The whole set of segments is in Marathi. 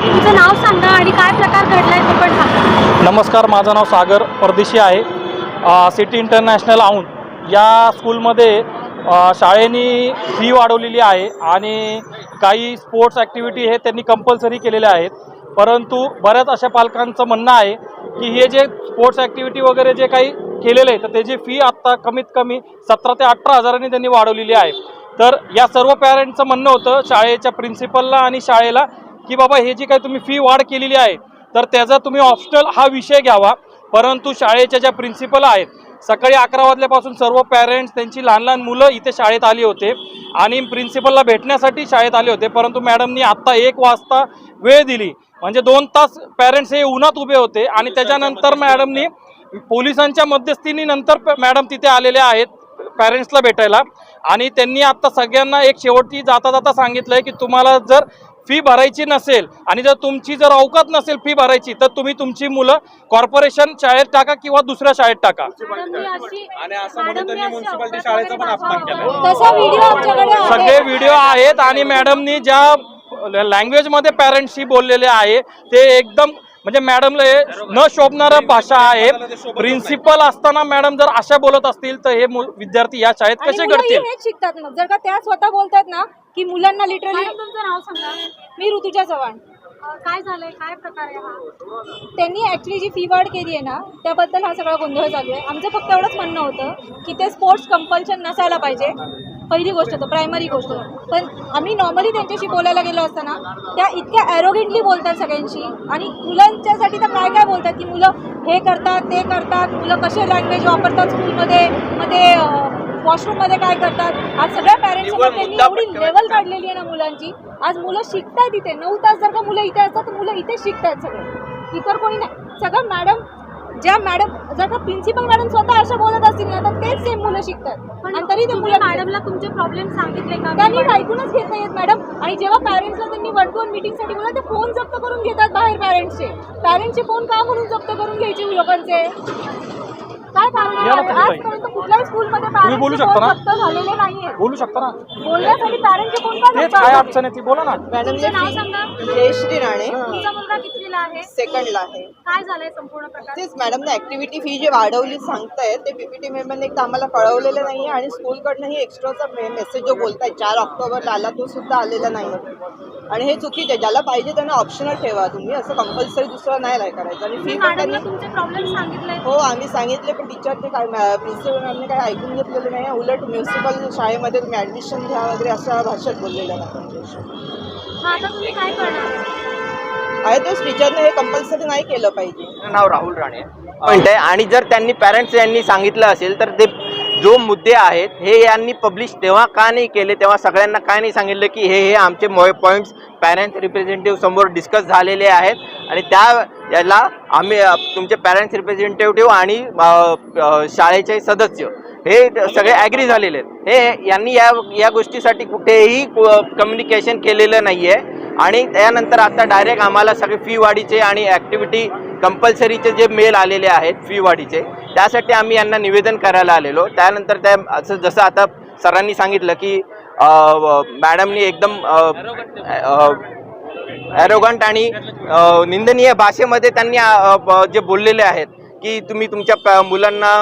तुमचं नाव सांगा आणि काय प्रकार घडलाय पण सांगा. नमस्कार माझं नाव सागर परदेशी आहे. अ, सिटी इंटरनॅशनल औंध या स्कूलमध्ये अ, फी वाढवलेली आहे आणि काही स्पोर्ट्स ॲक्टिव्हिटी हे त्यांनी कंपल्सरी केलेल्या आहेत. परंतु बऱ्याच अशा पालकांचं म्हणणं आहे की हे जे स्पोर्ट्स ॲक्टिव्हिटी वगैरे जे काही केलेलं आहे तर त्याची फी आत्ता कमीत कमी सतरा ते अठरा हजारांनी त्यांनी वाढवलेली आहे. तर या सर्व पॅरेंटचं म्हणणं होतं शाळेच्या प्रिन्सिपलला आणि शाळेला की बाबा हे जी काही तुम्ही फी वाढ केलेली आहे तर त्याचा तुम्ही ऑप्शनल हा विषय घ्यावा. परंतु शाळेच्या ज्या प्रिन्सिपल आहेत सकाळी अकरा वाजल्यापासून सर्व पॅरेंट्स त्यांची लहान लहान मुलं इथे शाळेत आली होते. आणि प्रिन्सिपलला भेटण्यासाठी शाळेत आले होते. परंतु मॅडमनी आत्ता एक वाजता वेळ दिली. म्हणजे दोन तास पॅरेंट्स हे उन्हात उभे होते आणि त्याच्यानंतर मॅडमनी पोलिसांच्या मध्यस्थीनी नंतर प- मॅडम तिथे आलेले आहेत पॅरेंट्सला भेटायला. आणि त्यांनी आत्ता सगळ्यांना एक शेवटी जाता जाता सांगितलं आहे की तुम्हाला जर फी भरायची नसेल आणि जर तुमची जर अवकात नसेल फी भरायची तर तुम्ही तुमची मुलं कॉर्पोरेशन शाळेत टाका किंवा दुसऱ्या शाळेत टाका. आणि असं म्हणून त्यांनी म्युन्सिपालिटी शाळेचा पण अपमान केला. सगळे व्हिडिओ आहेत आणि मॅडमनी ज्या लँग्वेजमध्ये पॅरेंट्सशी बोललेले आहे ते एकदम म्हणजे मॅडमला हे न शोभणारं भाषा आहे. प्रिन्सिपल असताना मॅडम जर अशा बोलत असतील तर हे विद्यार्थी या शाळेत कसे घडतील? हेच शिकतात मग. जर का त्या स्वतः बोलतात ना की मुलांना लिटरली तुमचं नाव सांगा. मी ऋतुजा चव्हाण. काय झालंय? काय प्रकार आहे हा? त्यांनी ॲक्च्युली जी फी वाढ केली आहे ना त्याबद्दल हा सगळा गोंधळ चालू आहे. आमचं फक्त एवढंच म्हणणं होतं की ते स्पोर्ट्स कंपल्शन नसायला पाहिजे. पहिली गोष्ट तर प्रायमरी गोष्ट पण आम्ही नॉर्मली त्यांच्याशी बोलायला गेलो असताना त्या इतक्या ॲरोगेंटली बोलतात सगळ्यांशी. आणि मुलांच्यासाठी तर काय काय बोलतात की मुलं हे करतात ते करतात मुलं कसे लँग्वेज वापरतात स्कूलमध्ये मध्ये वॉशरूममध्ये काय करतात. आज सगळ्या पॅरेंट्ससमोर त्यांनी एवढी लेवल काढलेली आहे ना मुलांची. आज मुलं शिकतात इथे. नऊ तास जर का मुलं इथे असतात तर मुलं इथे शिकतात सगळे. इतर कोणी नाही. सगळं मॅडम ज्या मॅडम जर का प्रिन्सिपल मॅडम स्वतः अशा बोलत असतील ना तर तेच सेम मुलं शिकतात. आणि तरी ते मुलं मॅडमला तुमचे प्रॉब्लेम सांगितले का? त्यांनी ऐकूनच घेत नाहीत मॅडम. आणि जेव्हा पॅरेंट्सला त्यांनी वन टू वन मिटिंगसाठी बोला ते फोन जप्त करून घेतात बाहेर पॅरेंट्सचे पॅरेंट्सचे फोन का म्हणून जप्त करून घ्यायचे लोकांचे? काय कारण या ना आहे? तुम्ही आजपर्यंत कुठल्याही स्कूलमध्ये तुम्ही बोलू शकता ना? जप्त झालेले नाहीये. बोलू शकता ना? बोलण्यासाठी पॅरेंटचे फोन का तेच काय? अडचण आहे ती? बोला ना. तुमचं नाव सांगा. जयश्री राणे तुमचा मुलगा कितवीला आहे? सेकंडला आहे. काय झालंय संपूर्ण प्रकार? तेच मॅडमने ऍक्टिव्हिटी फी जी वाढवली सांगतायत ते पीपीटी मेंबरने एकदा आम्हाला कळवलेलं नाही आणि स्कूलकडनंही एक्स्ट्राचा मेसेज जो बोलताय चार ऑक्टोबरला आला तो सुद्धा आलेला नाही आणि हे चुकीचं आहे. ज्याला पाहिजे त्यांना ऑप्शनल ठेवा तुम्ही. असं कंपल्सरी दुसरं नाही काय करायचं. आणि फी पण त्यांनी प्रॉब्लेम सांगितले? हो आम्ही सांगितले पण टीचरने काय प्रिन्सिपल मॅमने काय ऐकून घेतलेलं नाही. उलट म्युन्सिपल शाळेमध्ये तुम्ही ॲडमिशन घ्या वगैरे अशा भाषेत बोललेल्या आहे तेच टीचरने हे कंपल्सरी नाही केलं पाहिजे. नाव राहुल राणे. म्हणते आणि जर त्यांनी पॅरेंट्स यांनी सांगितलं असेल तर ते जो मुद्दे आहेत हे यांनी पब्लिश तेव्हा का नाही केले? तेव्हा सगळ्यांना काय नाही सांगितलं की हे हे आमचे पॉईंट्स पॅरेंट्स रिप्रेझेंटेटिव्ह समोर डिस्कस झालेले आहेत आणि त्या याला आम्ही तुमचे पॅरेंट्स रिप्रेझेंटेटिव्ह आणि शाळेचे सदस्य हे सगळे ॲग्री झालेले आहेत. हे यांनी या या गोष्टीसाठी कुठेही कम्युनिकेशन केलेलं नाही आहे आणि त्यानंतर आता डायरेक्ट आम्हाला सगळे फी वाढीचे आणि ॲक्टिव्हिटी कंपल्सरीचे जे मेल आलेले आहेत फी वाढीचे त्यासाठी आम्ही यांना निवेदन करायला आलेलो. त्यानंतर त्या असं जसं आता सरांनी सांगितलं की मॅडमनी एकदम ॲरोगंट आणि निंदनीय भाषेमध्ये त्यांनी जे बोललेले आहेत की तुम्ही तुमच्या मुलांना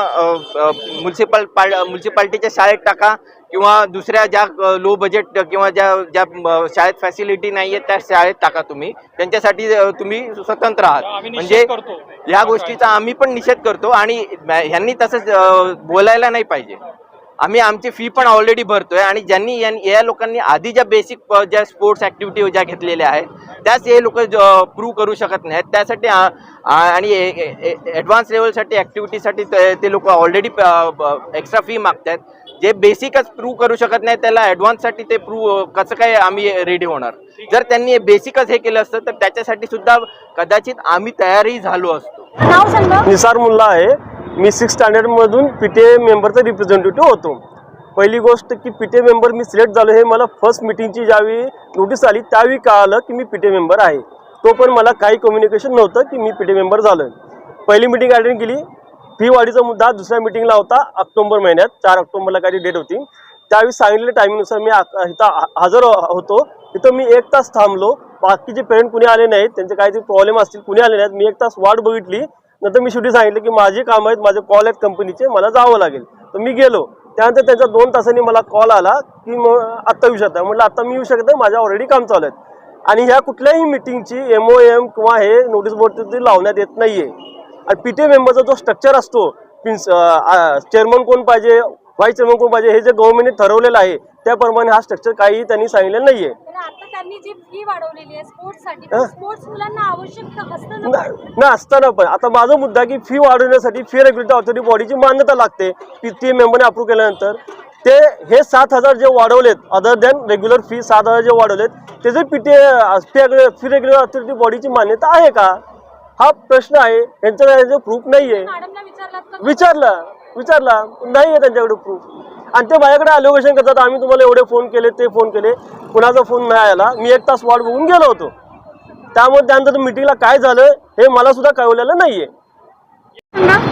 म्युन्सिपल म्युन्सिपाल्टीच्या शाळेत टाका किंवा दुसऱ्या ज्या लो बजेट किंवा ज्या ज्या शाळेत फॅसिलिटी नाही आहे त्या शाळेत टाका तुम्ही. त्यांच्यासाठी तुम्ही स्वतंत्र आहात. म्हणजे या गोष्टीचा आम्ही पण निषेध करतो आणि ह्यांनी तसंच बोलायला नाही पाहिजे. आम्ही आमची फी पण ऑलरेडी भरतोय आणि ज्यांनी यां- लोकांनी आधी ज्या बेसिक ज्या स्पोर्ट्स ॲक्टिव्हिटी ज्या घेतलेल्या आहेत त्याच हे लोक प्रूव्ह करू शकत नाहीत. त्यासाठी आणि ॲडव्हान्स लेवलसाठी ॲक्टिव्हिटीसाठी ते लोक ऑलरेडी एक्स्ट्रा फी मागतायत. जे बेसिकच प्रूव्ह करू शकत नाही त्याला ॲडव्हान्ससाठी ते प्रूव्ह कसं काय आम्ही रेडी होणार? जर त्यांनी बेसिकच हे केलं असतं तर त्याच्यासाठी सुद्धा कदाचित आम्ही तयारही झालो असतो. निसार मुल्ला आहे. मी सिक्स स्टँडर्डमधून पी टी ए मेंबरचा रिप्रेझेंटेटिव्ह होतो. पहिली गोष्ट की पी टी ए मेंबर मी सिलेक्ट झालो हे मला फर्स्ट मिटिंगची ज्यावेळी नोटीस आली त्यावेळी कळालं की मी पी टी ए मेंबर आहे. तो पण मला काही कम्युनिकेशन नव्हतं की मी पी टी ए मेंबर झालो आहे पहिली मिटिंग अटेंड केली. फी वाढीचा मुद्दा दुसऱ्या मिटिंगला होता ऑक्टोबर महिन्यात चार ऑक्टोबरला काही डेट होती. त्यावेळी सांगितलेल्या टायमिंगनुसार मी इथं हजर होतो. तिथं मी एक तास थांबलो. बाकीचे पेरेंट कुणी आले नाहीत त्यांचे काहीतरी प्रॉब्लेम असतील कुणी आले नाहीत मी एक तास वाट बघितली. नंतर मी शेवटी सांगितलं की माझे काम आहेत माझे कॉल आहेत कंपनीचे मला जावं लागेल. तर मी गेलो. त्यानंतर त्यांच्या दोन तासांनी मला कॉल आला की मग आत्ता येऊ शकता. म्हटलं आत्ता मी येऊ शकतो माझ्या ऑलरेडी काम चालू आहेत. आणि ह्या कुठल्याही मिटिंगची एम ओ एम किंवा हे नोटीस बोर्ड लावण्यात येत नाही आहे आणि पी टी मेंबरचा जो स्ट्रक्चर असतो प्रिन्स चेअरमन कोण पाहिजे चेअरमन कोण पाहिजे हे जे गव्हर्नमेंटने ठरवलेलं आहे त्याप्रमाणे हा स्ट्रक्चर काही त्यांनी सांगितलेलं नाहीये. फी ना असताना पण. आता माझा मुद्दा की फी वाढवण्यासाठी फी रेग्युलेटरी ऑथॉरिटी बॉडीची मान्यता लागते टी मेंबरने अप्रूव्ह केल्यानंतर. ते हे सात हजार जे वाढवलेत अदर दॅन रेग्युलर फी सात हजार जे वाढवलेत त्याचे P T fee regular authority बॉडीची मान्यता आहे का? हा प्रश्न आहे. यांच्याकडे प्रूफ नाही आहे विचारला. विचारला नाही आहे त्यांच्याकडे प्रूफ आणि ते माझ्याकडे अलोकेशन करतात आम्ही तुम्हाला एवढे फोन केले ते फोन केले. कुणाचा फोन नाही आला. मी एक तास वाट बघून गेलो होतो. त्यामुळे त्यानंतर मिटिंगला काय झालं हे मला सुद्धा कळवलेलं नाहीये.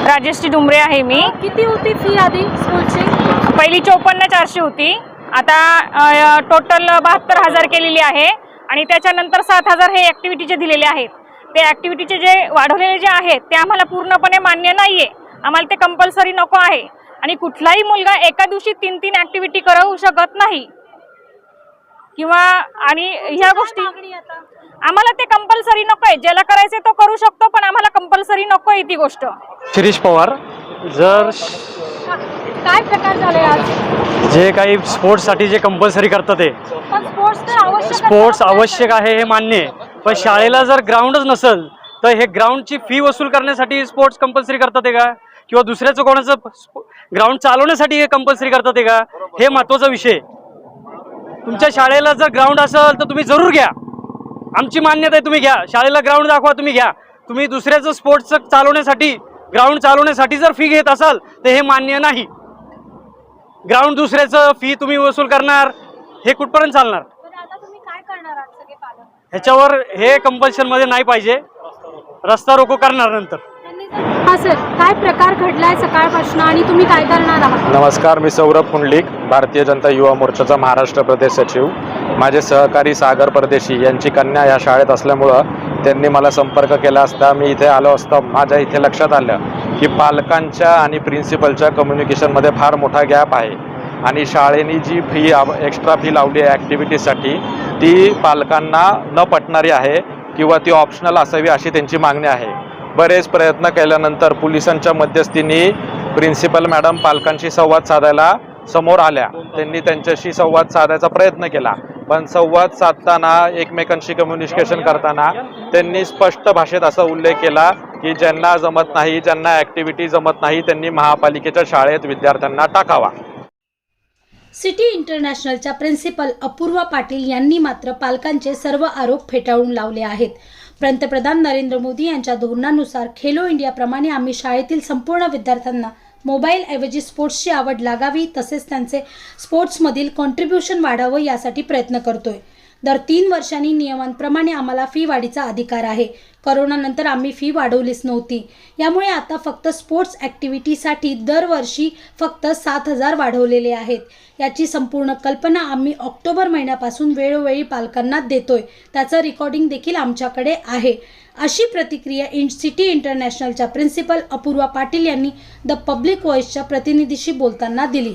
राजेश्री डुमरे आहे मी. किती होती फी आधी स्कूलची पहिली चौपन्न चारशे होती. आता टोटल बहात्तर हजार केलेली आहे. आणि त्याच्यानंतर सात हजार हे ॲक्टिव्हिटीचे दिलेले आहेत. ते ॲक्टिव्हिटीचे जे वाढवलेले जे आहेत ते आम्हाला पूर्णपणे मान्य नाही आहे आम्हाला ते कंपल्सरी नको आहे. आणि कुठलाही मुलगा एका दिवशी तीन तीन ॲक्टिव्हिटी करू शकत नाही. किंवा आणि ह्या गोष्टी आम्हाला ते कंपल्सरी नको आहे ज्याला करायचे तो करू शकतो पण आम्हाला कंपल्सरी नको आहे ती गोष्ट. शिरीष पवार जर काय प्रकार झाले आज? जे काही स्पोर्ट्ससाठी जे कंपल्सरी करतात ते. स्पोर्ट्स आवश्यक आहे. स्पोर्ट्स आवश्यक आहे हे मान्य आहे. पण शाळेला जर ग्राउंडच नसेल तर हे ग्राउंडची फी वसूल करण्यासाठी स्पोर्ट्स कंपल्सरी करतात आहे का? किंवा दुसऱ्याचं कोणाचं ग्राउंड चालवण्यासाठी हे कंपल्सरी करतात आहे का? हे महत्त्वाचा विषय. आहे. तुमच्या शाळेला जर ग्राउंड असेल तर तुम्ही जरूर घ्या. आमची मान्यता आहे तुम्ही घ्या. शाळेला ग्राउंड दाखवा तुम्ही घ्या. तुम्ही दुसऱ्याचं स्पोर्ट्स चालवण्यासाठी ग्राउंड चालवण्यासाठी जर फी घेत असाल तर हे मान्य नाही. ग्राउंड दुसऱ्याचं फी तुम्ही वसूल करणार. हे कुठपर्यंत चालणार? तर आता तुम्ही काय करणार आहात सगळे पालक? ह्याच्यावर हे कंपल्शनमध्ये नाही पाहिजे. रस्ता रोको करणार नंतर हा सर काय प्रकार घडलाय सकाळपासून आणि तुम्ही काय करणार आहात? नमस्कार मी सौरभ पुंडलिक भारतीय जनता युवा मोर्चाचा महाराष्ट्र प्रदेश सचिव. माझे सहकारी सागर परदेशी यांची कन्या या शाळेत असल्यामुळं त्यांनी मला संपर्क केला असता मी इथे आलो असता माझ्या इथे लक्षात आलं की पालकांच्या आणि प्रिन्सिपलच्या कम्युनिकेशनमध्ये फार मोठा गॅप आहे. आणि शाळेने जी फी एक्स्ट्रा फी लावली आहे ॲक्टिव्हिटीसाठी ती पालकांना न पटणारी आहे. किंवा ती ऑप्शनल असावी अशी त्यांची मागणी आहे. बरेच प्रयत्न केल्यानंतर पोलिसांच्या मध्यस्थीने प्रिन्सिपल मॅडम पालकांशी संवाद साधायला समोर आल्या. त्यांनी त्यांच्याशी संवाद साधायचा प्रयत्न केला. पण संवाद साधताना एकमेकांशी कम्युनिकेशन करताना त्यांनी स्पष्ट भाषेत असा उल्लेख केला की ज्यांना जमत नाही ज्यांना ॲक्टिव्हिटी जमत नाही त्यांनी महापालिकेच्या शाळेत विद्यार्थ्यांना टाकावा. सिटी इंटरनॅशनलच्या प्रिन्सिपल अपूर्वा पाटील यांनी मात्र पालकांचे सर्व आरोप फेटाळून लावले आहेत. पंतप्रधान नरेंद्र मोदी यांच्या धोरणानुसार खेलो इंडियाप्रमाणे आम्ही शाळेतील संपूर्ण विद्यार्थ्यांना मोबाईलऐवजी स्पोर्ट्सची आवड लागावी तसेच त्यांचे स्पोर्ट्समधील कॉन्ट्रीब्युशन वाढावं यासाठी प्रयत्न करतोय. दर तीन वर्षांनी नियमांप्रमाणे आम्हाला फी वाढीचा अधिकार आहे. करोनानंतर आम्ही फी वाढवलीच नव्हती. यामुळे आता फक्त स्पोर्ट्स ॲक्टिव्हिटीसाठी दरवर्षी फक्त सात हजार वाढवलेले आहेत. याची संपूर्ण कल्पना आम्ही ऑक्टोबर महिन्यापासून वेळोवेळी पालकांना देतोय. त्याचं रेकॉर्डिंग देखील आमच्याकडे आहे. अशी प्रतिक्रिया इन सिटी इंटरनॅशनलच्या प्रिन्सिपल अपूर्वा पाटील यांनी द पब्लिक व्हॉइसच्या प्रतिनिधीशी बोलताना दिली.